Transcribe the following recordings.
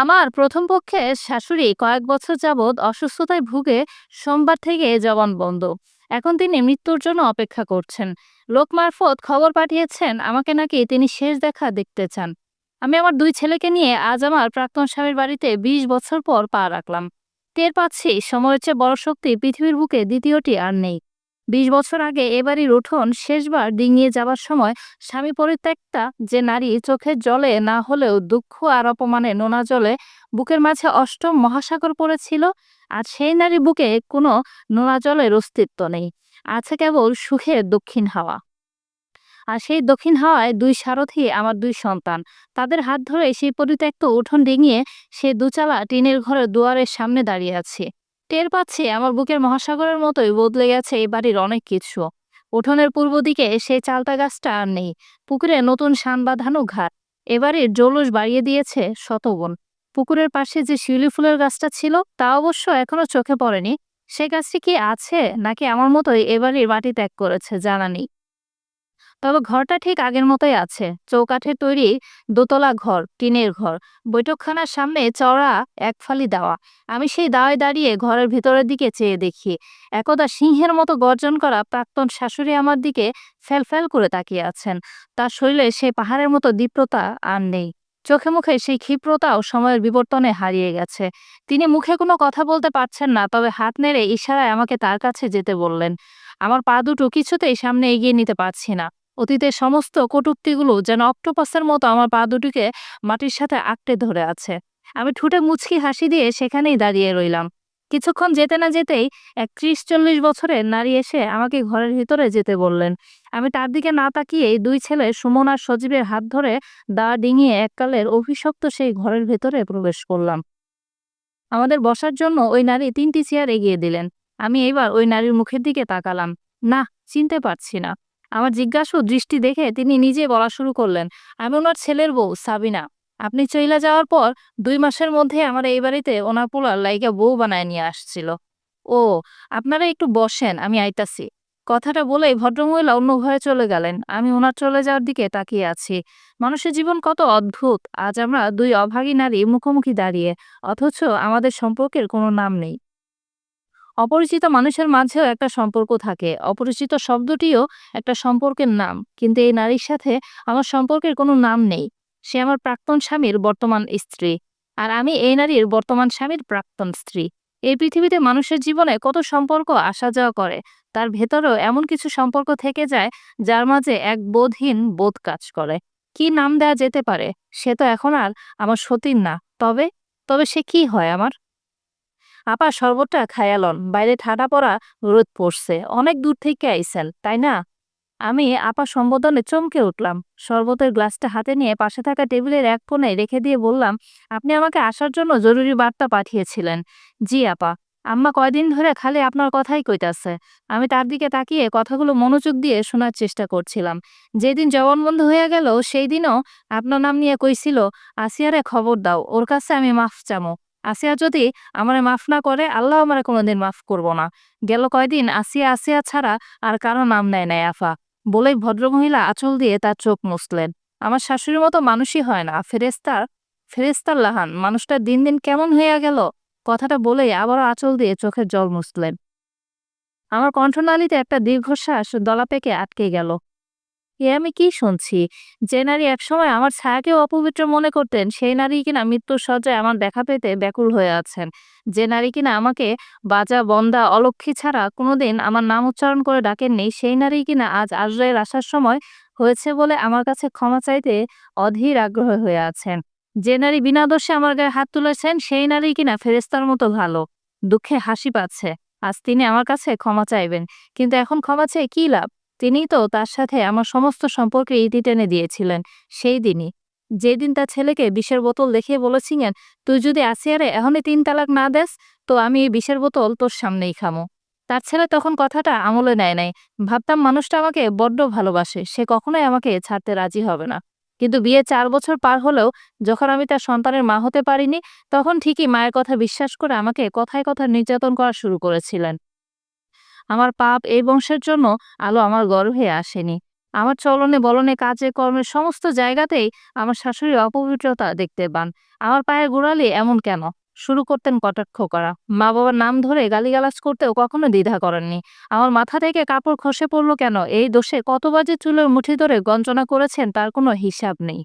আমার প্রথম পক্ষে শাশুড়ি কয়েক বছর যাবৎ অসুস্থতায় ভুগে সোমবার থেকে জবানবন্দ এখন তিনি মৃত্যুর জন্য অপেক্ষা করছেন। লোক মারফত খবর পাঠিয়েছেন, আমাকে নাকি তিনি শেষ দেখা দেখতে চান। আমি আমার দুই ছেলেকে নিয়ে আজ আমার প্রাক্তন স্বামীর বাড়িতে ২০ বছর পর পা রাখলাম। টের পাচ্ছি, সময়ের চেয়ে বড় শক্তি পৃথিবীর বুকে দ্বিতীয়টি আর নেই। বিশ বছর আগে এ বাড়ির উঠোন শেষবার ডিঙিয়ে যাবার সময় স্বামী পরিত্যক্তা যে নারী চোখের জলে না হলেও দুঃখ আর অপমানে নোনা জলে বুকের মাঝে অষ্টম মহাসাগর পড়েছিল, আর সেই নারী বুকে কোনো নোনা জলের অস্তিত্ব নেই। আছে কেবল সুখের দক্ষিণ হাওয়া। আর সেই দক্ষিণ হাওয়ায় দুই সারথি আমার দুই সন্তান। তাদের হাত ধরে সেই পরিত্যক্ত উঠোন ডিঙিয়ে সে দুচালা টিনের ঘরের দুয়ারের সামনে দাঁড়িয়ে আছি। টের পাচ্ছি আমার বুকের মহাসাগরের মতোই বদলে গেছে এই বাড়ির অনেক কিছু। উঠোনের পূর্ব দিকে সেই চালতা গাছটা আর নেই। পুকুরে নতুন শান বাঁধানো ঘাট। এবারে জলুস বাড়িয়ে দিয়েছে শতগুণ পুকুরের পাশে যে শিউলি ফুলের গাছটা ছিল, তা অবশ্য এখনও চোখে পড়েনি। সে গাছটি কি আছে, নাকি আমার মতোই এবারের মাটি ত্যাগ করেছে জানা নেই। তবে ঘরটা ঠিক আগের মতোই আছে। চৌকাঠের তৈরি দোতলা ঘর, টিনের ঘর। বৈঠকখানার সামনে চড়া এক ফালি দাওয়া। আমি সেই দাওয়ায় দাঁড়িয়ে ঘরের ভিতরের দিকে চেয়ে দেখি। একদা সিংহের মতো গর্জন করা প্রাক্তন শাশুড়ি আমার দিকে ফ্যাল করে তাকিয়ে আছেন। তার শরীরে সেই পাহাড়ের মতো দীপ্রতা আর নেই। চোখে মুখে সেই ক্ষিপ্রতাও সময়ের বিবর্তনে হারিয়ে গেছে। তিনি মুখে কোনো কথা বলতে পারছেন না, তবে হাত নেড়ে ইশারায় আমাকে তার কাছে যেতে বললেন। আমার পা দুটো কিছুতেই সামনে এগিয়ে নিতে পারছি না। অতীতের সমস্ত কটূক্তিগুলো যেন অক্টোপাসের মতো আমার পা দুটিকে মাটির সাথে আঁকড়ে ধরে আছে। আমি ঠুটে মুচকি হাসি দিয়ে সেখানেই দাঁড়িয়ে রইলাম। কিছুক্ষণ যেতে না যেতেই এক ত্রিশ চল্লিশ বছরের নারী এসে আমাকে ঘরের ভিতরে যেতে বললেন। আমি তার দিকে না তাকিয়েই দুই ছেলে সুমন আর সজীবের হাত ধরে দা ডিঙিয়ে এককালের অভিশপ্ত সেই ঘরের ভেতরে প্রবেশ করলাম। আমাদের বসার জন্য ওই নারী তিনটি চেয়ার এগিয়ে দিলেন। আমি এবার ওই নারীর মুখের দিকে তাকালাম। না, চিনতে পারছি না। আমার জিজ্ঞাসু দৃষ্টি দেখে তিনি নিজে বলা শুরু করলেন, আমি ওনার ছেলের বউ, সাবিনা। আপনি চইলা যাওয়ার পর দুই মাসের মধ্যে আমার এই বাড়িতে ওনার পোলার লাইকা বউ বানায় নিয়ে আসছিল। ও, আপনারা একটু বসেন, আমি আইতাছি। কথাটা বলেই ভদ্রমহিলা অন্য ঘরে চলে গেলেন। আমি ওনার চলে যাওয়ার দিকে তাকিয়ে আছি। মানুষের জীবন কত অদ্ভুত! আজ আমরা দুই অভাগী নারী মুখোমুখি দাঁড়িয়ে, অথচ আমাদের সম্পর্কের কোনো নাম নেই। অপরিচিত মানুষের মাঝেও একটা সম্পর্ক থাকে। অপরিচিত শব্দটিও একটা সম্পর্কের নাম। কিন্তু এই নারীর সাথে আমার সম্পর্কের কোনো নাম নেই। সে আমার প্রাক্তন স্বামীর বর্তমান স্ত্রী। আর আমি এই নারীর বর্তমান স্বামীর প্রাক্তন স্ত্রী। এই পৃথিবীতে মানুষের জীবনে কত সম্পর্ক আসা যাওয়া করে, তার ভেতরেও এমন কিছু সম্পর্ক থেকে যায়, যার মাঝে এক বোধহীন বোধ কাজ করে। কি নাম দেয়া যেতে পারে, সে তো এখন আর আমার সতীর না। তবে তবে সে কি হয় আমার? আপা শরবতটা খায়ালন বাইরে ঠাডা পড়া রোদ পড়ছে, অনেক দূর থেকে আইসেন তাই না? আমি আপা সম্বোধনে চমকে উঠলাম, শরবতের গ্লাসটা হাতে নিয়ে পাশে থাকা টেবিলের এক কোণে রেখে দিয়ে বললাম, আপনি আমাকে আসার জন্য জরুরি বার্তা পাঠিয়েছিলেন। জি, আপা। আম্মা কয়দিন ধরে খালি আপনার কথাই কইতাছে। আমি তার দিকে তাকিয়ে কথাগুলো মনোযোগ দিয়ে শোনার চেষ্টা করছিলাম। যেদিন জবানবন্ধ হয়ে গেল, সেই দিনও আপনার নাম নিয়ে কইছিল, আসিয়ারে খবর দাও, ওর কাছে আমি মাফ চামো আসিয়া যদি আমারে মাফ না করে, আল্লাহ আমারে কোনোদিন মাফ করব না। গেল কয়দিন আসিয়া আসিয়া ছাড়া আর কারও নাম নেয় নাই আফা। বলেই ভদ্রমহিলা আঁচল দিয়ে তার চোখ মুছলেন। আমার শাশুড়ির মতো মানুষই হয় না। ফেরেস্তার ফেরেস্তার লাহান, মানুষটা দিন দিন কেমন হইয়া গেল? কথাটা বলেই আবারও আঁচল দিয়ে চোখের জল মুছলেন। আমার কণ্ঠনালীতে একটা দীর্ঘশ্বাস দলা পেকে আটকে গেল। এ আমি কি শুনছি? যে নারী একসময় আমার ছায়াকেও অপবিত্র মনে করতেন, সেই নারী কিনা মৃত্যুর সজ্জায় আমার দেখা পেতে ব্যাকুল হয়ে আছেন। যে নারী কিনা আমাকে বাজা, বন্দা, অলক্ষী ছাড়া কোনোদিন আমার নাম উচ্চারণ করে ডাকেননি, সেই নারী কিনা আজ আশ্রয়ের আসার সময় হয়েছে বলে আমার কাছে ক্ষমা চাইতে অধীর আগ্রহ হয়ে আছেন। যে নারী বিনা দোষে আমার গায়ে হাত তুলেছেন, সেই নারী কিনা ফেরেস্তার মতো ভালো, দুঃখে হাসি পাচ্ছে। আজ তিনি আমার কাছে ক্ষমা চাইবেন, কিন্তু এখন ক্ষমা চেয়ে কি লাভ? তিনিই তো তার সাথে আমার সমস্ত সম্পর্কে ইতি টেনে দিয়েছিলেন, সেই দিনই। যেদিন তার ছেলেকে বিষের বোতল দেখিয়ে বলেছিলেন, তুই যদি আসিয়ারে এখনই তিন তালাক না দেস, তো আমি এই বিষের বোতল তোর সামনেই খামো। তার ছেলে তখন কথাটা আমলে নেয় নাই। ভাবতাম মানুষটা আমাকে বড্ড ভালোবাসে, সে কখনোই আমাকে ছাড়তে রাজি হবে না। কিন্তু বিয়ে চার বছর পার হলেও যখন আমি তার সন্তানের মা হতে পারিনি, তখন ঠিকই মায়ের কথা বিশ্বাস করে আমাকে কথায় কথা নির্যাতন করা শুরু করেছিলেন। আমার পাপ এই বংশের জন্য আলো আমার গর্ভে আসেনি। আমার চলনে বলনে কাজে কর্মে সমস্ত জায়গাতেই আমার শাশুড়ির অপবিত্রতা দেখতে পান। আমার পায়ের গোড়ালি এমন কেন? শুরু করতেন কটাক্ষ করা। মা বাবার নাম ধরে গালিগালাজ করতেও কখনো দ্বিধা করেননি। আমার মাথা থেকে কাপড় খসে পড়ল কেন? এই দোষে কত বাজে চুলের মুঠি ধরে গঞ্জনা করেছেন তার কোনো হিসাব নেই।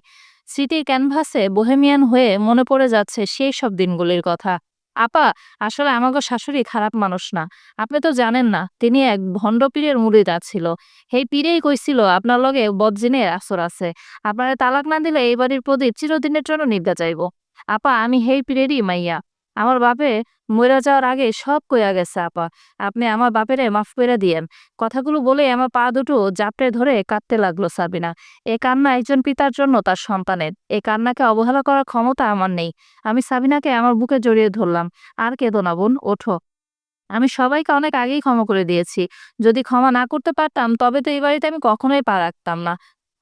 স্মৃতির ক্যানভাসে বোহেমিয়ান হয়ে মনে পড়ে যাচ্ছে সেই সব দিনগুলির কথা। আপা, আসলে আমাগো শাশুড়ি খারাপ মানুষ না। আপনি তো জানেন না, তিনি এক ভণ্ড পীরের মুরিদা ছিল। সেই পীরেই কইছিল, আপনার লগে বদজিনের আসর আছে। আপনারা তালাক না দিলে এই বাড়ির প্রদীপ চিরদিনের জন্য নিভা যাইব। আপা, আমি সেই পীরেরই মাইয়া। আমার বাপে মরে যাওয়ার আগে সব কইয়া গেছে, আপা। আপনি আমার বাপেরে মাফ করে দিয়েন। কথাগুলো বলে আমার পা দুটো জাপটে ধরে কাঁদতে লাগল সাবিনা। এ কান্না একজন পিতার জন্য তার সন্তানের। এ কান্নাকে অবহেলা করার ক্ষমতা আমার নেই। আমি সাবিনাকে আমার বুকে জড়িয়ে ধরলাম। আর কেঁদো না বোন, ওঠো। আমি সবাইকে অনেক আগেই ক্ষমা করে দিয়েছি। যদি ক্ষমা না করতে পারতাম, তবে তো এই বাড়িতে আমি কখনোই পা রাখতাম না।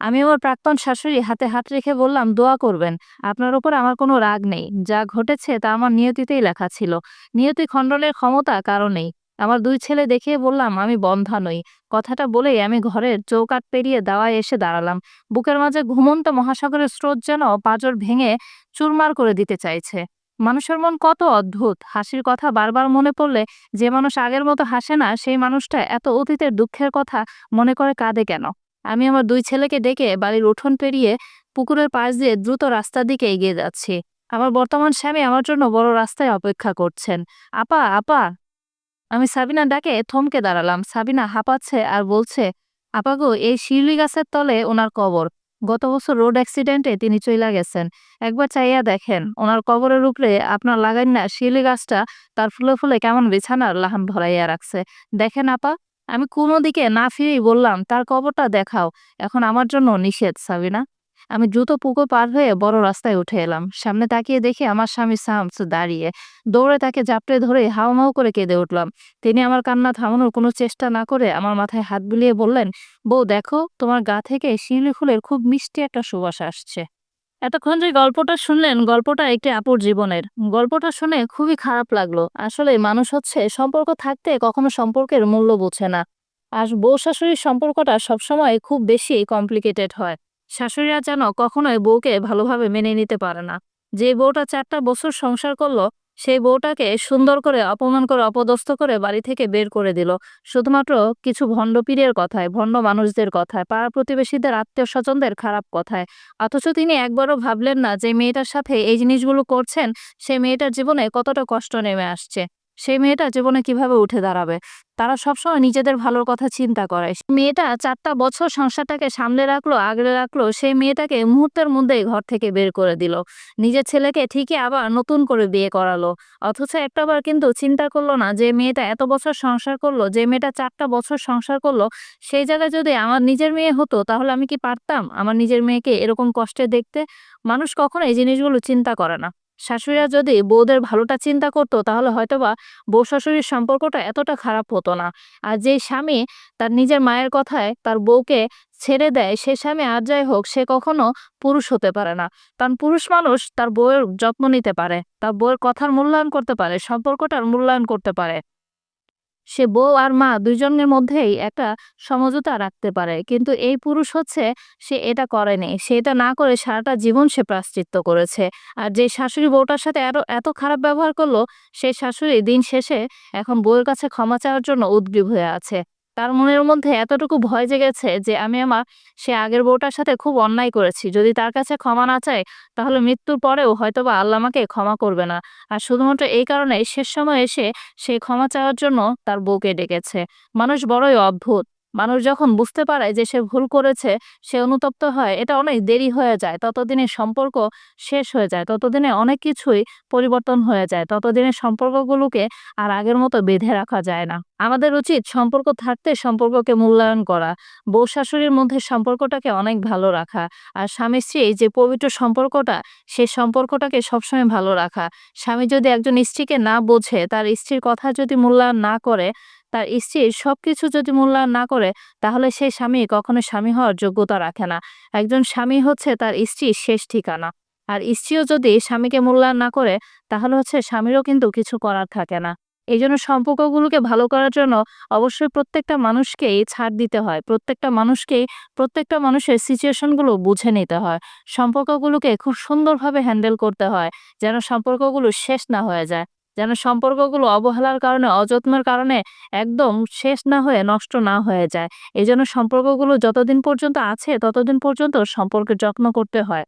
আমি আমার প্রাক্তন শাশুড়ি হাতে হাত রেখে বললাম, দোয়া করবেন। আপনার উপর আমার কোনো রাগ নেই। যা ঘটেছে তা আমার নিয়তিতেই লেখা ছিল। নিয়তি খণ্ডনের ক্ষমতা কারও নেই। আমার দুই ছেলে দেখিয়ে বললাম, আমি বন্ধা নই। কথাটা বলেই আমি ঘরের চৌকাট পেরিয়ে দাওয়ায় এসে দাঁড়ালাম। বুকের মাঝে ঘুমন্ত মহাসাগরের স্রোত যেন পাঁজর ভেঙে চুরমার করে দিতে চাইছে। মানুষের মন কত অদ্ভুত। হাসির কথা বারবার মনে পড়লে যে মানুষ আগের মতো হাসে না, সেই মানুষটা এত অতীতের দুঃখের কথা মনে করে কাঁদে কেন? আমি আমার দুই ছেলেকে ডেকে বাড়ির উঠোন পেরিয়ে পুকুরের পাশ দিয়ে দ্রুত রাস্তার দিকে এগিয়ে যাচ্ছি। আমার বর্তমান স্বামী আমার জন্য বড় রাস্তায় অপেক্ষা করছেন। আপা আপা! আমি সাবিনা ডাকে থমকে দাঁড়ালাম। সাবিনা হাঁপাচ্ছে আর বলছে, আপা গো, এই শিউলি গাছের তলে ওনার কবর। গত বছর রোড অ্যাক্সিডেন্টে তিনি চইলা গেছেন। একবার চাইয়া দেখেন, ওনার কবরের উপরে আপনার লাগাইন না শিউলি গাছটা তার ফুলে ফুলে কেমন বিছানার লাহান ভরাইয়া রাখছে। দেখেন আপা আমি কোনো দিকে না ফিরেই বললাম, তার কবরটা দেখাও, এখন আমার জন্য নিষেধ, সাবিনা। আমি দ্রুত পুকুর পার হয়ে বড় রাস্তায় উঠে এলাম। সামনে তাকিয়ে দেখি আমার স্বামী সামস দাঁড়িয়ে। দৌড়ে তাকে জাপটে ধরে হাওমাও করে কেঁদে উঠলাম। তিনি আমার কান্না থামানোর কোনো চেষ্টা না করে আমার মাথায় হাত বুলিয়ে বললেন, বউ, দেখো, তোমার গা থেকে শিউলি ফুলের খুব মিষ্টি একটা সুবাস আসছে। এতক্ষণ যে গল্পটা শুনলেন, গল্পটা একটি আপুর জীবনের। গল্পটা শুনে খুবই খারাপ লাগল। আসলে মানুষ হচ্ছে সম্পর্ক থাকতে কখনো সম্পর্কের মূল্য বোঝে না। আর বউ শাশুড়ির সম্পর্কটা সবসময় খুব বেশি কমপ্লিকেটেড হয়। শাশুড়িরা যেন কখনোই বউকে ভালোভাবে মেনে নিতে পারে না। যে বউটা চারটা বছর সংসার করল সেই বউটাকে সুন্দর করে অপমান করে অপদস্থ করে বাড়ি থেকে বের করে দিল। শুধুমাত্র কিছু ভণ্ড পীরের কথায়, ভণ্ড মানুষদের কথায়, পাড়া প্রতিবেশীদের আত্মীয় স্বজনদের খারাপ কথায়। অথচ তিনি একবারও ভাবলেন না যে মেয়েটার সাথে এই জিনিসগুলো করছেন সেই মেয়েটার জীবনে কতটা কষ্ট নেমে আসছে। সেই মেয়েটা জীবনে কীভাবে উঠে দাঁড়াবে? তারা সবসময় নিজেদের ভালোর কথা চিন্তা করে। মেয়েটা চারটা বছর সংসারটাকে সামলে রাখল, আগলে রাখল, সেই মেয়েটাকে মুহূর্তের মধ্যেই ঘর থেকে বের করে দিল। নিজের ছেলেকে ঠিকই আবার নতুন করে বিয়ে করালো। অথচ একটাবার কিন্তু চিন্তা করল না যে, মেয়েটা এত বছর সংসার করল, যে মেয়েটা চারটা বছর সংসার করল, সেই জায়গায় যদি আমার নিজের মেয়ে হতো, তাহলে আমি কি পারতাম আমার নিজের মেয়েকে এরকম কষ্টে দেখতে? মানুষ কখনো এই জিনিসগুলো চিন্তা করে না। শাশুড়িরা যদি বউদের ভালোটা চিন্তা করতো, তাহলে হয়তোবা বউ শাশুড়ির সম্পর্কটা এতটা খারাপ হতো না। আর যে স্বামী তার নিজের মায়ের কথায় তার বউকে ছেড়ে দেয়, সে স্বামী আর যাই হোক, সে কখনো পুরুষ হতে পারে না। কারণ পুরুষ মানুষ তার বউয়ের যত্ন নিতে পারে, তার বউয়ের কথার মূল্যায়ন করতে পারে, সম্পর্কটার মূল্যায়ন করতে পারে। সে বউ আর মা দুজনের মধ্যেই একটা সমঝোতা রাখতে পারে। কিন্তু এই পুরুষ হচ্ছে, সে এটা করেনি সে এটা না করে সারাটা জীবন সে প্রাশ্চিত্য করেছে। আর যে শাশুড়ি বউটার সাথে আরও এত খারাপ ব্যবহার করল সেই শাশুড়ি দিন শেষে এখন বউয়ের কাছে ক্ষমা চাওয়ার জন্য উদ্গ্রীব হয়ে আছে। তার মনের মধ্যে এতটুকু ভয় জেগেছে যে আমি আমার সে আগের বউটার সাথে খুব অন্যায় করেছি। যদি তার কাছে ক্ষমা না চাই তাহলে মৃত্যুর পরেও হয়তোবা আল্লাহ আমাকে ক্ষমা করবে না। আর শুধুমাত্র এই কারণে শেষ সময় এসে সে ক্ষমা চাওয়ার জন্য তার বউকে ডেকেছে। মানুষ বড়ই অদ্ভুত। মানুষ যখন বুঝতে পারে যে সে ভুল করেছে, সে অনুতপ্ত হয়, এটা অনেক দেরি হয়ে যায়। ততদিনে সম্পর্ক শেষ হয়ে যায়। ততদিনে অনেক কিছুই পরিবর্তন হয়ে যায়। ততদিনে সম্পর্কগুলোকে আর আগের মতো বেঁধে রাখা যায় না। আমাদের উচিত সম্পর্ক থাকতে সম্পর্ককে মূল্যায়ন করা। বউ শাশুড়ির মধ্যে সম্পর্কটাকে অনেক ভালো রাখা। আর স্বামী স্ত্রী যে পবিত্র সম্পর্কটা, সেই সম্পর্কটাকে সবসময় ভালো রাখা। স্বামী যদি একজন স্ত্রীকে না বোঝে, তার স্ত্রীর কথা যদি মূল্যায়ন না করে তার স্ত্রীর সবকিছু যদি মূল্যায়ন না করে, তাহলে সেই স্বামী কখনো স্বামী হওয়ার যোগ্যতা রাখে না একজন স্বামী হচ্ছে তার স্ত্রীর শেষ ঠিকানা আর স্ত্রীও যদি স্বামীকে মূল্যায়ন না করে, তাহলে হচ্ছে স্বামীরও কিন্তু কিছু করার থাকে না এই জন্য সম্পর্কগুলোকে ভালো করার জন্য অবশ্যই প্রত্যেকটা মানুষকেই ছাড় দিতে হয়। প্রত্যেকটা মানুষকেই, প্রত্যেকটা মানুষের সিচুয়েশনগুলো বুঝে নিতে হয়। সম্পর্কগুলোকে খুব সুন্দরভাবে হ্যান্ডেল করতে হয়। যেন সম্পর্কগুলো শেষ না হয়ে যায়। যেন সম্পর্কগুলো অবহেলার কারণে, অযত্নের কারণে একদম শেষ না হয়ে নষ্ট না হয়ে যায়। এই জন্য সম্পর্কগুলো যতদিন পর্যন্ত আছে ততদিন পর্যন্ত সম্পর্কে যত্ন করতে হয়।